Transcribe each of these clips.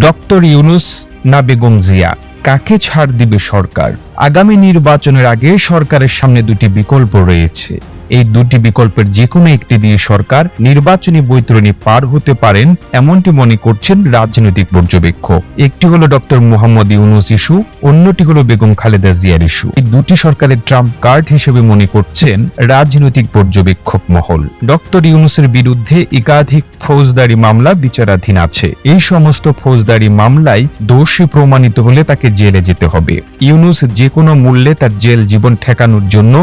Doctor Yunus না বেগম জিয়া, কাকে ছাড় দিবে সরকার? আগামী নির্বাচনের আগে সরকারের সামনে দুটি বিকল্প রয়েছে। এই দুটি বিকল্পের যে কোনো একটি দিয়ে সরকার নির্বাচনী বৈতরণী পার হতে পারেন, এমনটি মনে করছেন রাজনৈতিক পর্যবেক্ষক। একটি হলো ডক্টর মোহাম্মদ ইউনুস ইস্যু, অন্যটি হলো বেগম খালেদা জিয়ার ইস্যু। এই দুটি সরকারের ট্রাম্প কার্ড হিসেবে মনে করছেন রাজনৈতিক পর্যবেক্ষক মহল। ডক্টর ইউনুসের বিরুদ্ধে একাধিক ফৌজদারি মামলা বিচারাধীন আছে। এই সমস্ত ফৌজদারি মামলায় দোষী প্রমাণিত হলে তাকে জেলে যেতে হবে। ইউনুস যে কোনো মূল্যে তার জেল জীবন ঠেকানোর জন্য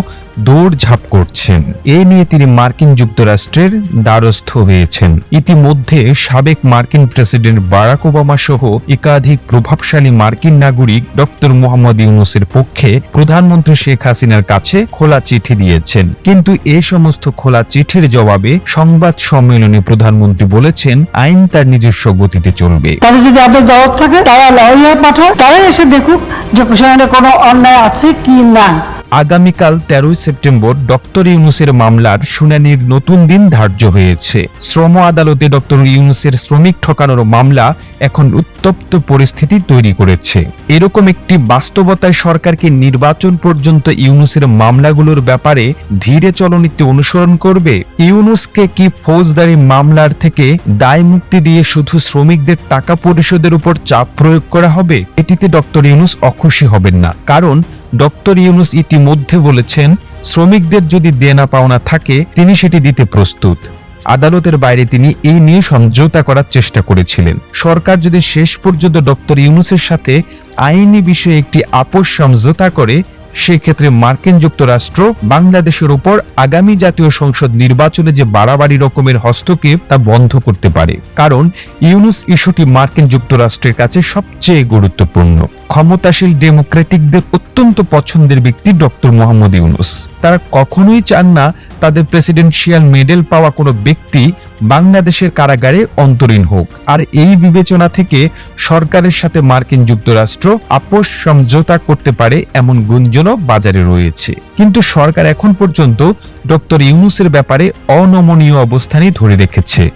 দৌড়ঝাঁপ করছেন। এ নিয়ে তিনি মার্কিন যুক্তরাষ্ট্রের দ্বারস্থ হয়েছেন। ইতিমধ্যে সাবেক মার্কিন প্রেসিডেন্ট বারাক ওবামা সহ একাধিক প্রভাবশালী মার্কিন নাগরিক ডক্টর মোহাম্মদ ইউনুসের পক্ষে প্রধানমন্ত্রী শেখ হাসিনার কাছে খোলা চিঠি দিয়েছেন। কিন্তু এ সমস্ত খোলা চিঠির জবাবে সংবাদ সম্মেলনে প্রধানমন্ত্রী বলেছেন, আইন তার নিজস্ব গতিতে চলবে। তাদের যদি আদর দরদ থাকে, তারা লয়ার পাঠায় তারাই এসে দেখুক যে সেখানে কোনো অন্যায় আছে কি না। আগামীকাল তেরোই সেপ্টেম্বর ডক্টর ইউনুসের মামলার শুনানির নতুন দিন ধার্য হয়েছে। শ্রম আদালতে ডক্টর ইউনুসের শ্রমিক ঠকানোর মামলা এখন উত্তপ্ত পরিস্থিতি তৈরি করেছে। এরকম একটি বাস্তবতায় সরকারকে নির্বাচন পর্যন্ত ইউনুসের মামলাগুলোর ব্যাপারে ধীরে চলনীতি অনুসরণ করবে। ইউনুসকে কি ফৌজদারি মামলার থেকে দায় মুক্তি দিয়ে শুধু শ্রমিকদের টাকা পরিশোধের উপর চাপ প্রয়োগ করা হবে? এটিতে ডক্টর ইউনুস অখুশি হবেন না। কারণ ডক্টর ইউনুস ইতিমধ্যে বলেছেন, শ্রমিকদের যদি দেনা পাওনা থাকে, তিনি সেটি দিতে প্রস্তুত। আদালতের বাইরে তিনি এই নিয়ে সমঝোতা করার চেষ্টা করেছিলেন। সরকার যদি শেষ পর্যন্ত ডক্টর ইউনুসের সাথে আইনি বিষয়ে একটি আপোষ সমঝোতা করে সেক্ষেত্রে মার্কিন যুক্তরাষ্ট্র বাংলাদেশের উপর আগামী জাতীয় সংসদ নির্বাচনে যে বাড়াবাড়ি রকমের হস্তক্ষেপ তা বন্ধ করতে পারে। কারণ ইউনুস ইস্যুটি মার্কিন যুক্তরাষ্ট্রের কাছে সবচেয়ে গুরুত্বপূর্ণ। ক্ষমতাশীল ডেমোক্রেটিকদের অত্যন্ত পছন্দের ব্যক্তি ডক্টর মোহাম্মদ ইউনুস। তারা কখনোই চান না তাদের প্রেসিডেন্সিয়াল মেডেল পাওয়া কোনো ব্যক্তি বাংলাদেশের কারাগারে অন্তরীণ হোক। আর এই বিবেচনা থেকে সরকারের সাথে মার্কিন যুক্তরাষ্ট্র আপোষ সমঝোতা করতে পারে এমন গুঞ্জনও বাজারে রয়েছে। কিন্তু সরকার এখন পর্যন্ত ডক্টর ইউনুসের ব্যাপারে অনমনীয় অবস্থানই ধরে রেখেছে।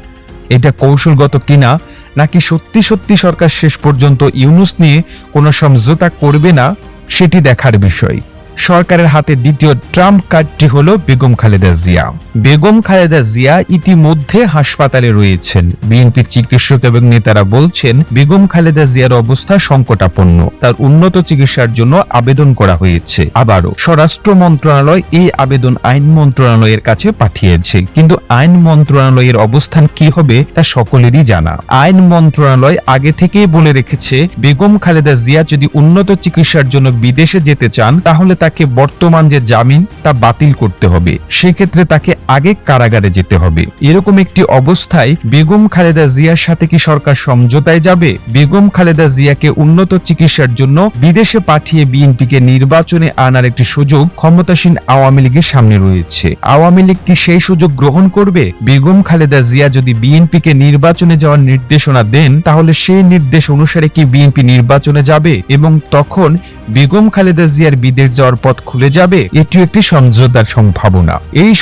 এটা কৌশলগত কিনা, নাকি সত্যি সত্যি সরকার শেষ পর্যন্ত ইউনুস নিয়ে কোনো সমঝোতা করবে না, সেটি দেখার বিষয়। সরকারের হাতে দ্বিতীয় ট্রাম্প কার্ডটি হল বেগম খালেদা জিয়া। বেগম খালেদা জিয়া ইতিমধ্যে হাসপাতালে রয়েছেন। বিএনপির চিকিৎসক এবং নেতারা বলছেন, বেগম খালেদা জিয়ার অবস্থা সংকটাপন্ন। তার উন্নত চিকিৎসার জন্য আবেদন করা হয়েছে। আবারও স্বরাষ্ট্র মন্ত্রণালয় এই আবেদন আইন মন্ত্রণালয়ের কাছে পাঠিয়েছে। কিন্তু আইন মন্ত্রণালয়ের অবস্থান কি হবে, তা সকলেরই জানা। আইন মন্ত্রণালয় আগে থেকেই বলে রেখেছে, বেগম খালেদা জিয়া যদি উন্নত চিকিৎসার জন্য বিদেশে যেতে চান, তাহলে তাকে বর্তমান যে জামিন, তা বাতিল করতে হবে। সেক্ষেত্রে তাকে আগে কারাগারে যেতে হবে। এরকম একটি অবস্থায় বেগম খালেদা জিয়ার সাথে কি সরকার সমঝোতায় যাবে? বেগম খালেদা জিয়াকে উন্নত চিকিৎসার জন্য বিদেশে পাঠিয়ে বিএনপিকে নির্বাচনে আনার একটি সুযোগ ক্ষমতাসীন আওয়ামী লীগের সামনে রয়েছে। আওয়ামী লীগ কি সেই সুযোগ গ্রহণ করবে? বেগম খালেদা জিয়া যদি বিএনপিকে নির্বাচনে যাওয়ার নির্দেশনা দেন, তাহলে সেই নির্দেশ অনুসারে কি বিএনপি নির্বাচনে যাবে? এবং তখন বেগম খালেদা জিয়ার বিদেশ যাওয়ার পথ খুলে যাবে? এটি একটি সমঝোতার সম্ভাবনা। এই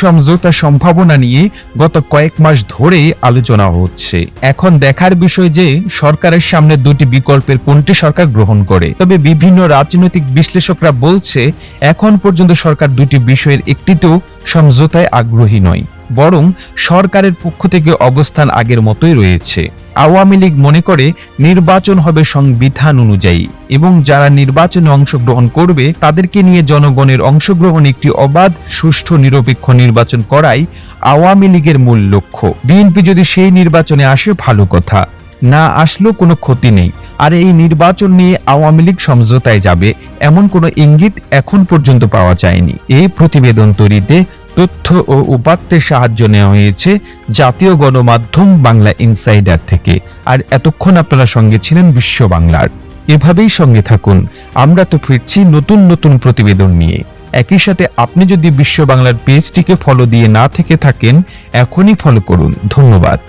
সমঝোতার সম্ভাবনা নিয়ে গত কয়েক মাস ধরে আলোচনা হচ্ছে। এখন দেখার বিষয় যে, সরকারের সামনে দুটি বিকল্পের কোনটি সরকার গ্রহণ করে। তবে বিভিন্ন রাজনৈতিক বিশ্লেষকরা বলছে, এখন পর্যন্ত সরকার দুটি বিষয়ের একটিতেও সমঝোতায় আগ্রহী নয়, বরং সরকারের পক্ষ থেকে অবস্থান আগের মতোই রয়েছে। আওয়ামী লীগ মনে করে নির্বাচন হবে সংবিধান অনুযায়ী এবং যারা নির্বাচনে অংশগ্রহণ করবে তাদেরকে নিয়ে জনগণের অংশগ্রহণ একটি অবাধ, সুষ্ঠু, নিরপেক্ষ নির্বাচন করাই আওয়ামী লীগের মূল লক্ষ্য। বিএনপি যদি সেই নির্বাচনে আসে, ভালো কথা। না আসলেও কোনো ক্ষতি নেই। আর এই নির্বাচন নিয়ে আওয়ামী লীগ সমঝোতায় যাবে, এমন কোনো ইঙ্গিত এখন পর্যন্ত পাওয়া যায়নি। এই প্রতিবেদন তৈরিতে তথ্য ও উপাত্তের সাহায্য নেওয়া হয়েছে জাতীয় গণমাধ্যম বাংলা ইনসাইডার থেকে। আর এতক্ষণ আপনারা সঙ্গে ছিলেন বিশ্ব বাংলার। এভাবেই সঙ্গে থাকুন। আমরা তো ফিরছি নতুন নতুন প্রতিবেদন নিয়ে। একই সাথে আপনি যদি বিশ্ব বাংলার পেজটিকে ফলো দিয়ে না থেকে থাকেন, এখনই ফলো করুন। ধন্যবাদ।